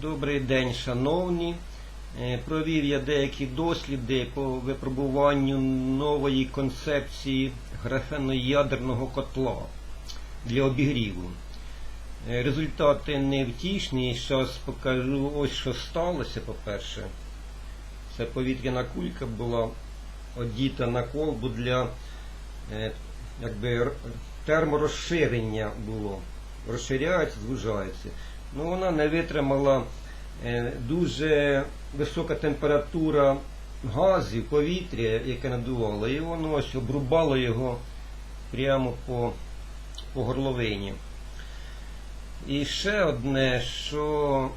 Добрий день, шановні. Е, Провів я деякі досліди по випробуванню нової концепції графеноядерного котла для обігріву. Е, Результати невтішні. Зараз покажу ось що сталося, по-перше. Це повітряна кулька була одіта на колбу для е, якби, терморозширення було. Розширяється, звужається. Ну, вона не витримала е, дуже висока температура газів, повітря, яке надувало, і воно ось обрубало його прямо по, по горловині. І ще одне, що,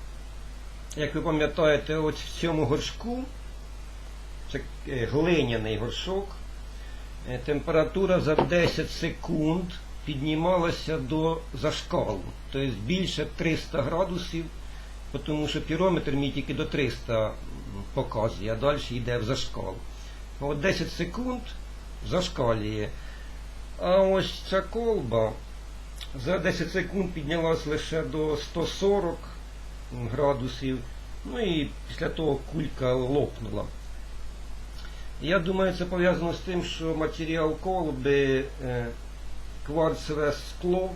як ви пам'ятаєте, ось в цьому горшку, це е, глиняний горшок, е, температура за 10 секунд піднімалася до зашкалу. Тобто більше 300 градусів, тому що пірометр мій тільки до 300 показує, а далі йде в зашкал. От 10 секунд зашкалює. А ось ця колба за 10 секунд піднялась лише до 140 градусів. Ну і після того кулька лопнула. Я думаю, це пов'язано з тим, що матеріал колби е, кварцеве скло.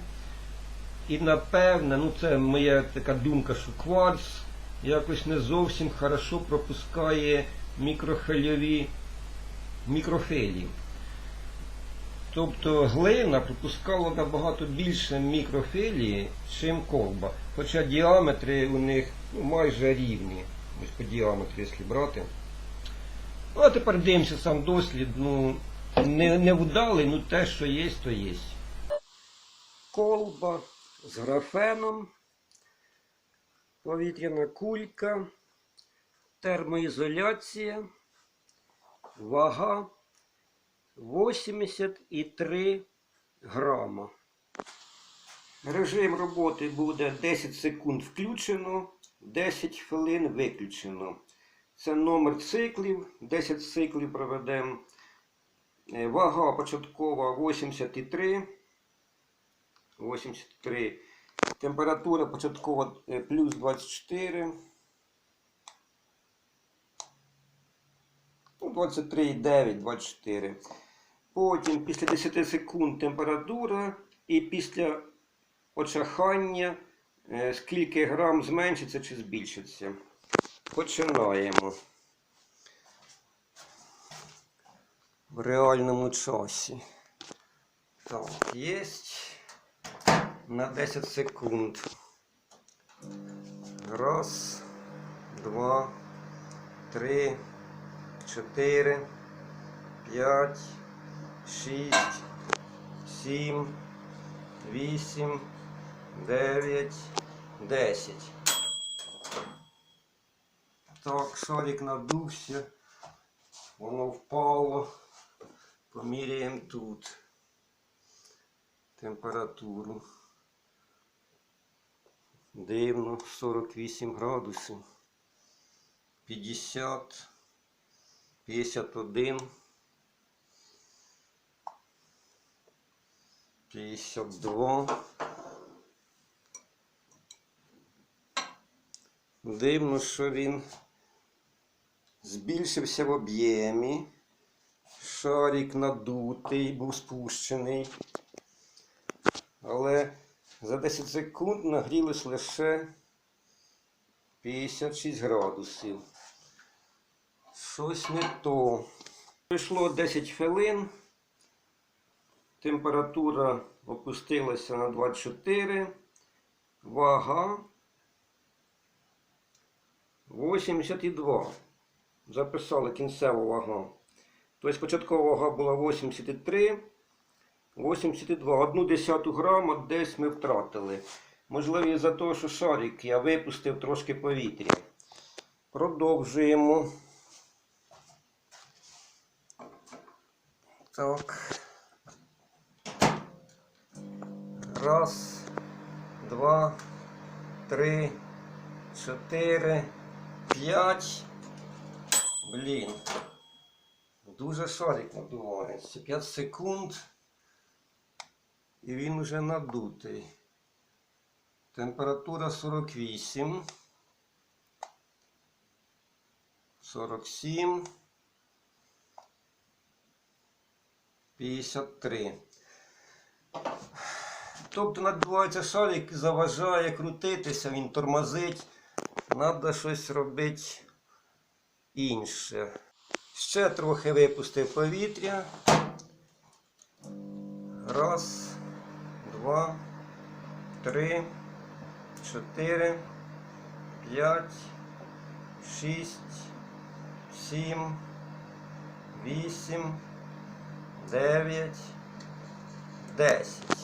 І напевне, ну це моя така думка, що кварц якось не зовсім хорошо пропускає мікрохвильові мікрофилі. Тобто глина пропускала набагато більше мікрофилії, чим колба. Хоча діаметри у них ну, майже рівні. Ось по діаметру, якщо брати. Ну, а тепер дивимося сам дослід. Ну, не, не вдалий, ну те, що є, то є. Колба з графеном, повітряна кулька, термоізоляція, вага 83 грама. Режим роботи буде 10 секунд включено, 10 хвилин виключено. Це номер циклів, 10 циклів проведемо. Е, Вага початкова 83. 83. Температура початкова е, плюс 24. Ну, 23,9, 24. Потім після 10 секунд температура і після очахання е, скільки грам зменшиться чи збільшиться. Починаємо. В реальному часі. Так, єсть на 10 секунд. Раз, два, три, чотири, п'ять, шість, сім, вісім, дев'ять, десять. Так, шарик надувся, воно впало. Поміряємо тут температуру. Дивно, 48 градусів. 50, 51, 52. Дивно, що він збільшився в об'ємі. Шарик надутий, був спущений. Але за 10 секунд нагрілось лише 56 градусів. Щось не то. Пройшло 10 хвилин. Температура опустилася на 24. Вага 82. Записали кінцеву вагу. Тобто початкова вага була 83. 82, одну десяту грама десь ми втратили. Можливо, із-за того, що шарик я випустив трошки повітря. Продовжуємо. Так. Раз, два, три, чотири, п'ять. Блін. Дуже шарик надувається. 5 секунд. І він вже надутий. Температура 48. 47, 53. Тобто надбувається шарик, заважає крутитися, він тормозить. Треба щось робити інше. Ще трохи випустив повітря. Раз, два, три, чотири, п'ять, шість, сім, вісім, дев'ять, десять.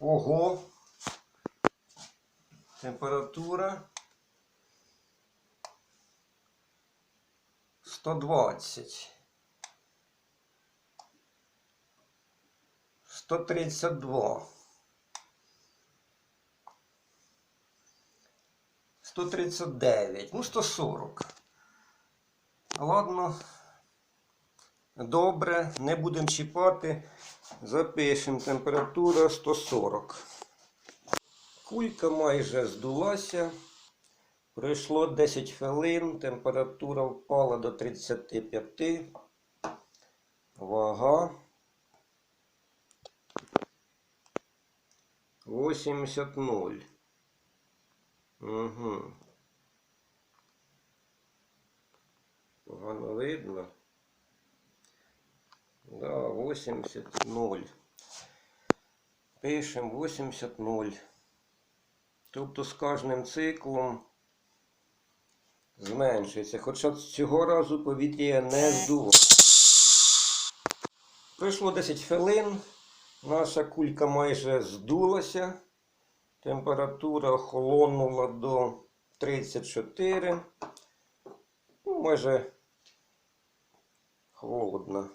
Ого. Температура 120. 132. 139. Ну, 140. Ладно. Добре, не будемо чіпати. Запишемо температура 140. Кулька майже здулася. Пройшло 10 хвилин, температура впала до 35. Вага 80 0. Угу. Погано видно. Да, 80 0. Пишемо 80 0. Тобто з кожним циклом зменшується. Хоча цього разу повітря не здуло. Пройшло 10 хвилин. Наша кулька майже здулася. Температура охолонула до 34. Ну, майже холодна.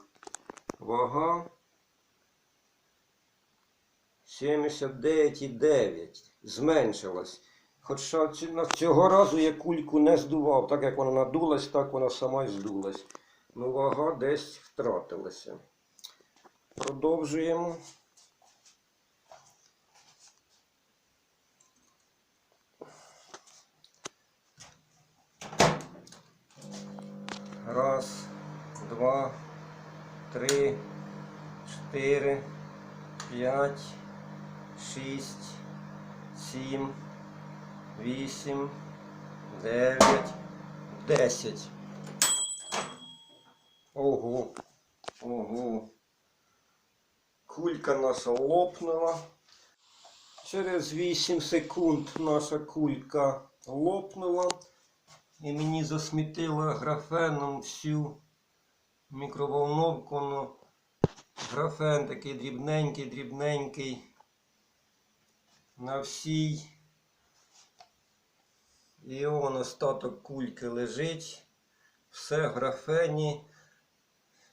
Вага 79,9. Зменшилась. Хоча цього разу я кульку не здував. Так як вона надулась, так вона сама й здулась. Ну, вага десь втратилася. Продовжуємо. Раз, два, три, чотири, п'ять, шість, сім, вісім, дев'ять, десять. Ого, ого. Кулька наша лопнула. Через 8 секунд наша кулька лопнула. І мені засмітило графеном всю мікроволновку. Ну, графен такий дрібненький, дрібненький. На всій. І он остаток кульки лежить. Все в графені.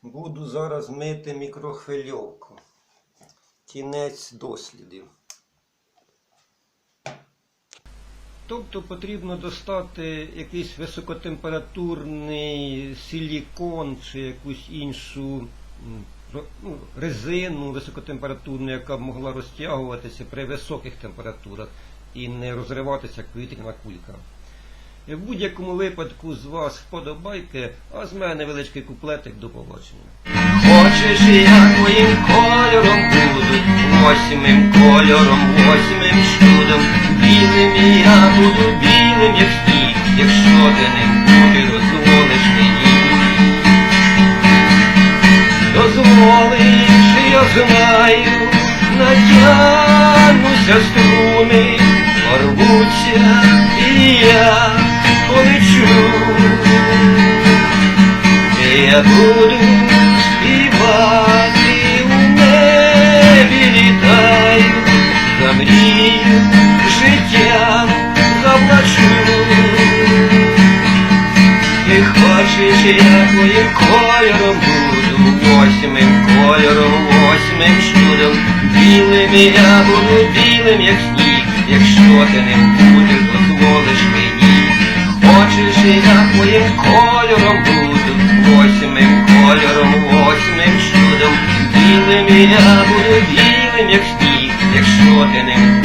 Буду зараз мити мікрохвильовку. Кінець дослідів. Тобто потрібно достати якийсь високотемпературний силікон чи якусь іншу ну, резину високотемпературну, яка б могла розтягуватися при високих температурах і не розриватися як повітряна кулька. В будь-якому випадку з вас вподобайки, а з мене невеличкий куплетик до побачення. Хочеш, я твоїм кольором буду, восьмим кольором, восьмим чудом, білим я буду білим, як сніг, якщо ти ним бути дозволиш мені. Дозволиш, я знаю, натягнуся струни, порвуться, і я полечу. Я буду і я буду білим, як сніг, якщо ти не будеш, дозволиш мені. Хочеш, я твоїм кольором буду, восьмим кольором, восьмим чудом, білим і я буду білим, як сніг, якщо ти не